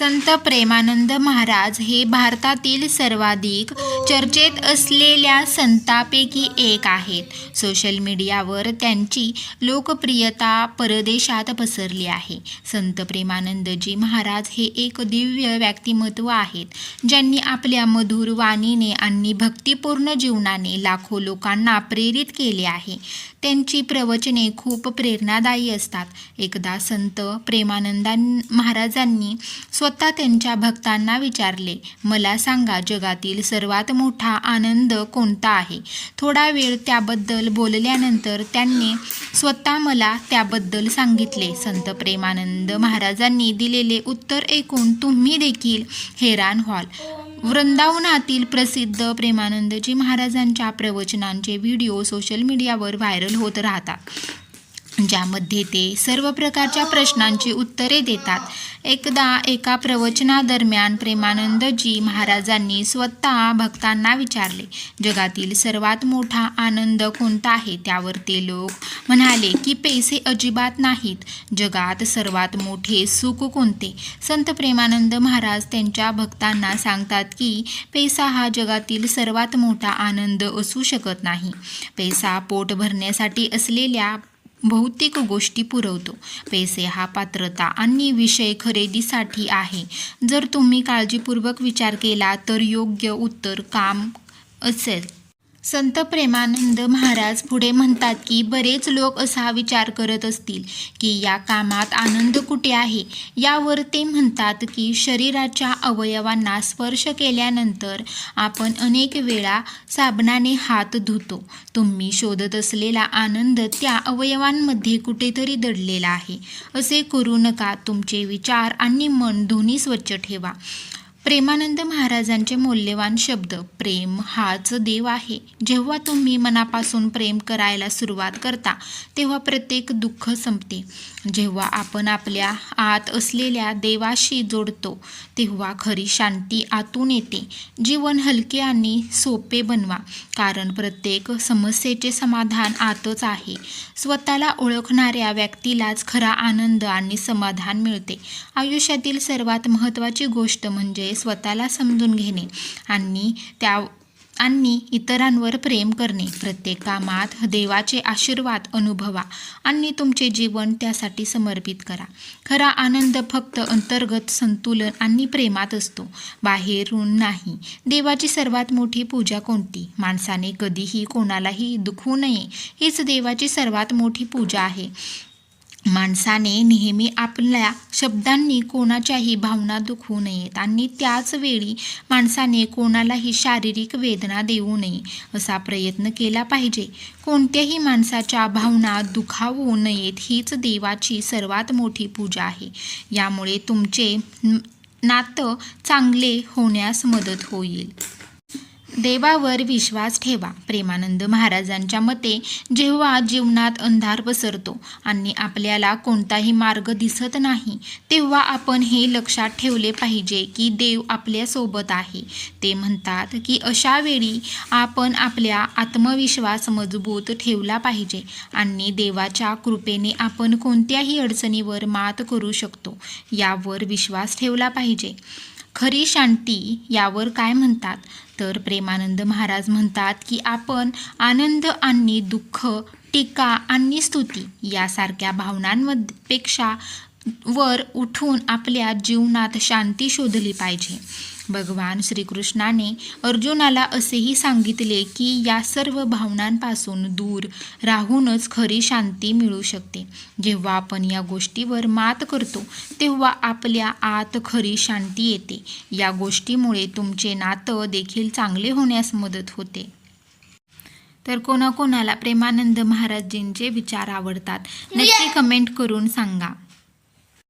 संत प्रेमानंद महाराज हे भारतातील सर्वाधिक चर्चेत असलेल्या संतांपैकी एक आहेत. सोशल मीडियावर त्यांची लोकप्रियता परदेशात पसरली आहे. संत प्रेमानंदजी महाराज हे एक दिव्य व्यक्तिमत्व आहेत ज्यांनी आपल्या मधुर वाणीने आणि भक्तिपूर्ण जीवनाने लाखो लोकांना प्रेरित केले आहे. त्यांची प्रवचने खूप प्रेरणादायी असतात. एकदा संत प्रेमानंदां महाराजांनी स्वतः त्यांच्या भक्तांना विचारले मला सांगा जगातील सर्वात मोठा आनंद कोणता आहे? थोडा वेळ त्याबद्दल बोलल्यानंतर त्यांनी स्वतः मला त्याबद्दल सांगितले. संत प्रेमानंद महाराजांनी दिलेले उत्तर ऐकून तुम्ही देखील हैराण व्हाल. वृंदावनातील प्रसिद्ध प्रेमानंदजी महाराजांच्या प्रवचनांचे व्हिडिओ सोशल मीडियावर व्हायरल होत राहतात. ज्यामध्ये ते सर्व प्रकारच्या प्रश्नांची उत्तरे देतात. एकदा एका प्रवचनादरम्यान प्रेमानंदजी महाराजांनी स्वतः भक्तांना विचारले जगातील सर्वात मोठा आनंद कोणता आहे? त्यावर ते लोक म्हणाले की पैसे अजिबात नाहीत. जगात सर्वात मोठे सुख कोणते? संत प्रेमानंद महाराज त्यांच्या भक्तांना सांगतात की पैसा हा जगातील सर्वात मोठा आनंद असू शकत नाही. पैसा पोट भरण्यासाठी असलेल्या भौतिक गोष्टी पुरवतो. पैसे हा पात्रता आणि विषय खरेदीसाठी आहे. जर तुम्ही काळजीपूर्वक विचार केला तर योग्य उत्तर काम असेल. संत प्रेमानंद महाराज पुढे म्हणतात की बरेच लोक असा विचार करत असतील की या कामात आनंद कुठे आहे? यावर ते म्हणतात की शरीराच्या अवयवांना स्पर्श केल्यानंतर आपण अनेक वेळा साबणाने हात धुतो. तुम्ही शोधत असलेला आनंद त्या अवयवांमध्ये कुठेतरी दडलेला आहे. असे करू नका. तुमचे विचार आणि मन दोन्ही स्वच्छ ठेवा. प्रेमानंद महाराजांचे मौल्यवान शब्द प्रेम हाच देव आहे. जेव्हा तुम्ही मनापासून प्रेम करायला सुरुवात करता तेव्हा प्रत्येक दुःख संपते. जेव्हा आपण आपल्या आत असलेल्या देवाशी जोडतो तेव्हा खरी शांती आतून येते. जीवन हलके आणि सोपे बनवा कारण प्रत्येक समस्येचे समाधान आतच आहे. स्वतःला ओळखणाऱ्या व्यक्तीलाच खरा आनंद आणि समाधान मिळते. आयुष्यातील सर्वात महत्त्वाची गोष्ट म्हणजे स्वतःला समजून घेणे आणि त्या आणि इतरांवर प्रेम करणे. प्रत्येक कामात देवाचे आशीर्वाद अनुभवा आणि तुमचे जीवन त्यासाठी समर्पित करा. खरा आनंद फक्त अंतर्गत संतुलन आणि प्रेमात असतो. बाहेरून नाही. देवाची सर्वात मोठी पूजा कोणती? माणसाने कधीही कोणालाही दुखवू नये. हीच देवाची सर्वात मोठी पूजा आहे. माणसाने नेहमी आपल्या शब्दांनी कोणाच्याही भावना दुखवू नयेत आणि त्याच वेळी माणसाने कोणालाही शारीरिक वेदना देऊ नये असा प्रयत्न केला पाहिजे. कोणत्याही माणसाच्या भावना दुखावू नयेत हीच देवाची सर्वात मोठी पूजा आहे. यामुळे तुमचे नातं चांगले होण्यास मदत होईल. देवावर विश्वास ठेवा. प्रेमानंद महाराजांच्या मते जेव्हा जीवनात अंधार पसरतो आणि आपल्याला कोणताही मार्ग दिसत नाही तेव्हा आपण हे लक्षात ठेवले पाहिजे की देव आपल्यासोबत आहे. ते म्हणतात की अशा वेळी आपण आपल्या आत्मविश्वास मजबूत ठेवला पाहिजे आणि देवाच्या कृपेने आपण कोणत्याही अडचणीवर मात करू शकतो. यावर विश्वास ठेवला पाहिजे. खरी शांती यावर काय म्हणतात? तर प्रेमानंद महाराज म्हणतात की आपण आनंद आणि दुःख टीका आणि स्तुती यासारख्या भावनांमध्ये पेक्षा वर उठून आपल्या जीवनात शांती शोधली पाहिजे. भगवान श्रीकृष्णाने अर्जुनाला असेही सांगितले की या सर्व भावनांपासून दूर राहूनच खरी शांती मिळू शकते. जेव्हा आपण या गोष्टीवर मात करतो तेव्हा आपल्या आत खरी शांती येते. या गोष्टीमुळे तुमचे नातं देखील चांगले होण्यास मदत होते. तर कोणाकोणाला प्रेमानंद महाराजींचे विचार आवडतात नक्की कमेंट करून सांगा.